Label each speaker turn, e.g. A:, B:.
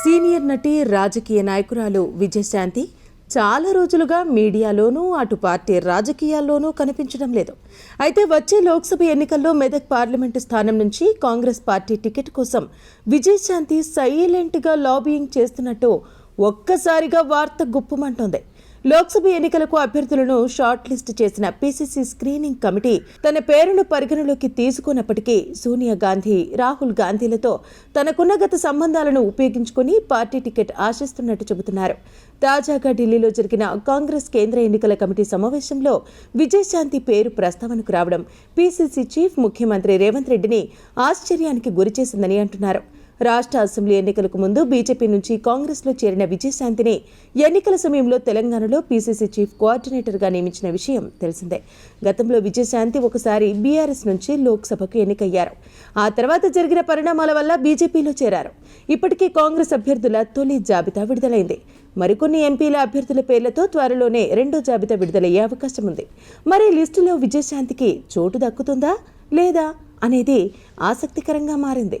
A: Senior నటి రాజకీయ నాయకురాలు విజయశాంతి చాలా రోజులుగా మీడియాలోనూ అటు పార్టీ రాజకీయాల్లోనూ కనిపించడం లేదు. అయితే వచ్చే లోక్సభ ఎన్నికల్లో మెదక్ పార్లమెంటు స్థానం నుంచి కాంగ్రెస్ పార్టీ టికెట్ కోసం విజయశాంతి సైలెంట్గా లాబీయింగ్ చేస్తున్నట్టు ఒక్కసారిగా వార్త గుప్పమంటోంది. లోక్సభ ఎన్నికలకు అభ్యర్థులను షార్ట్ లిస్ట్ చేసిన పీసీసీ స్క్రీనింగ్ కమిటీ తన పేరును పరిగణలోకి తీసుకున్నప్పటికీ సోనియా గాంధీ రాహుల్ గాంధీలతో తనకున్న గత సంబంధాలను ఉపయోగించుకుని పార్టీ టికెట్ ఆశిస్తున్నట్టు చెబుతున్నారు. తాజాగా ఢిల్లీలో జరిగిన కాంగ్రెస్ కేంద్ర ఎన్నికల కమిటీ సమావేశంలో విజయశాంతి పేరు ప్రస్తావనకు రావడం పీసీసీ చీఫ్ ముఖ్యమంత్రి రేవంత్ రెడ్డిని ఆశ్చర్యానికి గురిచేసిందని అంటున్నారు. రాష్ట్ర అసెంబ్లీ ఎన్నికలకు ముందు బీజేపీ నుంచి కాంగ్రెస్లో చేరిన విజయశాంతిని ఎన్నికల సమయంలో తెలంగాణలో పీసీసీ చీఫ్ కోఆర్డినేటర్గా నియమించిన విషయం తెలిసిందే. గతంలో విజయశాంతి ఒకసారి బీఆర్ఎస్ నుంచి లోక్సభకు ఎన్నికయ్యారు. ఆ తర్వాత జరిగిన పరిణామాల వల్ల బీజేపీలో చేరారు. ఇప్పటికే కాంగ్రెస్ అభ్యర్థుల తొలి జాబితా విడుదలైంది. మరికొన్ని ఎంపీల అభ్యర్థుల పేర్లతో త్వరలోనే రెండో జాబితా విడుదలయ్యే అవకాశం ఉంది. మరి లిస్టులో విజయశాంతికి చోటు దక్కుతుందా లేదా అనేది ఆసక్తికరంగా మారింది.